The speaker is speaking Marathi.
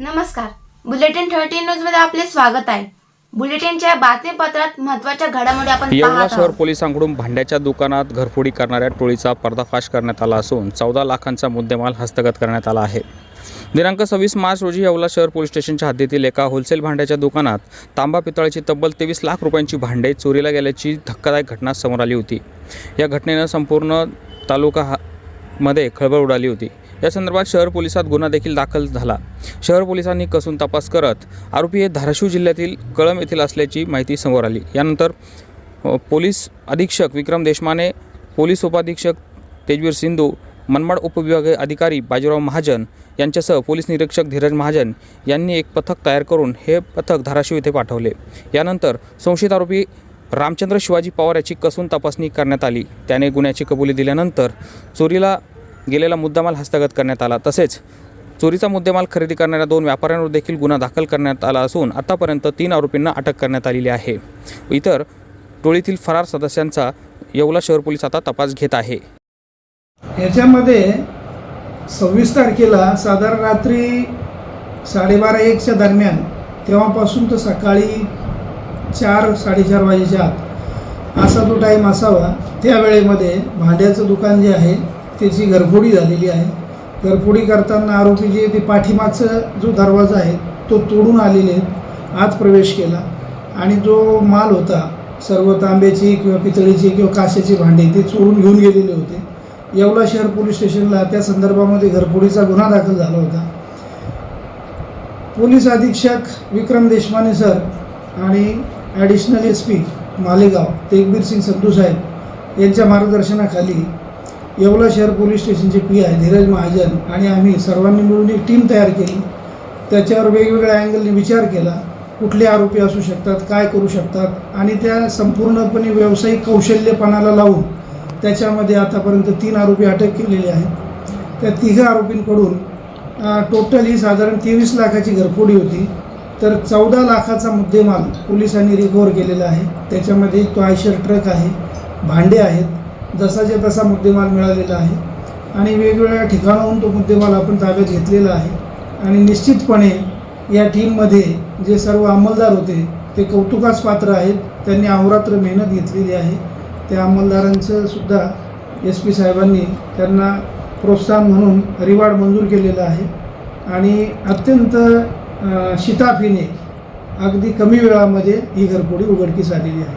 बुलेटिन थर्टी न्यूजमध्ये आपले स्वागत आहे. बुलेटिनच्या बातमीपत्रात महत्त्वाच्या घडामोडी आपण येवला शहर पोलिसांकडून भांड्याच्या दुकानात घरफोडी करणाऱ्या टोळीचा पर्दाफाश करण्यात आला असून चौदा लाखांचा मुद्देमाल हस्तगत करण्यात आला आहे. दिनांक सव्वीस मार्च रोजी येवला शहर पोलीस स्टेशनच्या हद्दीतील एका होलसेल भांड्याच्या दुकानात तांबा पितळाची तब्बल तेवीस लाख रुपयांची भांडे चोरीला गेल्याची धक्कादायक घटना समोर आली होती. या घटनेनं संपूर्ण तालुका मध्ये खळबळ उडाली होती. या संदर्भात शहर पोलिसात गुन्हा देखील दाखल झाला. शहर पोलिसांनी कसून तपास करत आरोपी हे धाराशिव जिल्ह्यातील कळम येथील असल्याची माहिती समोर आली. यानंतर पोलीस अधीक्षक विक्रम देशमाने पोलीस उपाधीक्षक तेजवीर सिंधू मनमाड उपविभागीय अधिकारी बाजीराव महाजन यांच्यासह पोलीस निरीक्षक धीरज महाजन यांनी एक पथक तयार करून हे पथक धाराशिव येथे पाठवले. यानंतर संशयित आरोपी रामचंद्र शिवाजी पवार याची कसून तपासणी करण्यात आली. त्याने गुन्ह्याची कबुली दिल्यानंतर चोरीला गेलेला मुद्दामाल हस्तगत करण्यात आला. तसेच चोरीचा मुद्देमाल खरेदी करणाऱ्या दोन व्यापाऱ्यांवर देखील गुन्हा दाखल करण्यात आला असून आतापर्यंत तीन आरोपींना अटक करण्यात आलेली आहे. इतर टोळीतील फरार सदस्यांचा येवला शहर पोलीस आता तपास घेत आहे. याच्यामध्ये सव्वीस तारखेला साधारण रात्री साडेबारा एकच्या दरम्यान तेव्हापासून तर सकाळी चार साडेचार वाजेच्या आत असा तो टाईम असावा. त्या वेळेमध्ये भांड्याचं दुकान जे आहे त्याची घरफोडी झालेली आहे. घरफोडी करताना आरोपी जे ते पाठीमागचा जो दरवाजा आहे तो तोडून आलेले आहेत. आत प्रवेश केला. आणि जो माल होता सर्व तांब्याची किंवा पितळीची किंवा काशाची भांडी ते चोरून घेऊन गेलेले होते. येवला शहर पोलीस स्टेशनला त्या संदर्भामध्ये घरफोडीचा गुन्हा दाखल झाला होता. पोलीस अधीक्षक विक्रम देशमाने सर आणि additional S P Malegaon Tegbir Singh Sandhu साहेब यांच्या मार्गदर्शनाखाली येवला शहर पोलीस स्टेशनचे पी आय धीरज महाजन आणि आम्ही सर्वांनी मिळून एक टीम तयार केली. त्याच्यावर वेगवेगळ्या अँगलने विचार केला. कुठले आरोपी असू शकतात काय करू शकतात आणि त्या संपूर्णपणे व्यावसायिक कौशल्यपणाला लावून त्याच्यामध्ये आतापर्यंत तीन आरोपी अटक केलेले आहेत. त्या तिघा आरोपींकडून टोटल ही साधारण तेवीस लाखाची घरफोडी होती. तर चौदा लाखाचा मुद्देमाल पोलिसांनी रिकवर केलेला आहे. त्याच्यामध्ये तो आयशर ट्रक आहे भांडे आहेत. जसाच्या तसा मुद्देमाल मिळालेला आहे आणि वेगवेगळ्या ठिकाणाहून तो मुद्देमाल आपण ताब्यात घेतलेला आहे. आणि निश्चितपणे या टीममध्ये जे सर्व अंमलदार होते ते कौतुकास पात्र आहेत. त्यांनी अहोरात्र मेहनत घेतलेली आहे. त्या अंमलदारांचं सुद्धा एस पी साहेबांनी त्यांना प्रोत्साहन म्हणून रिवॉर्ड मंजूर केलेला आहे. आणि अत्यंत शिताफीने अगदी कमी वेळामध्ये ही घरपोडी उघडकीस आलेली आहे.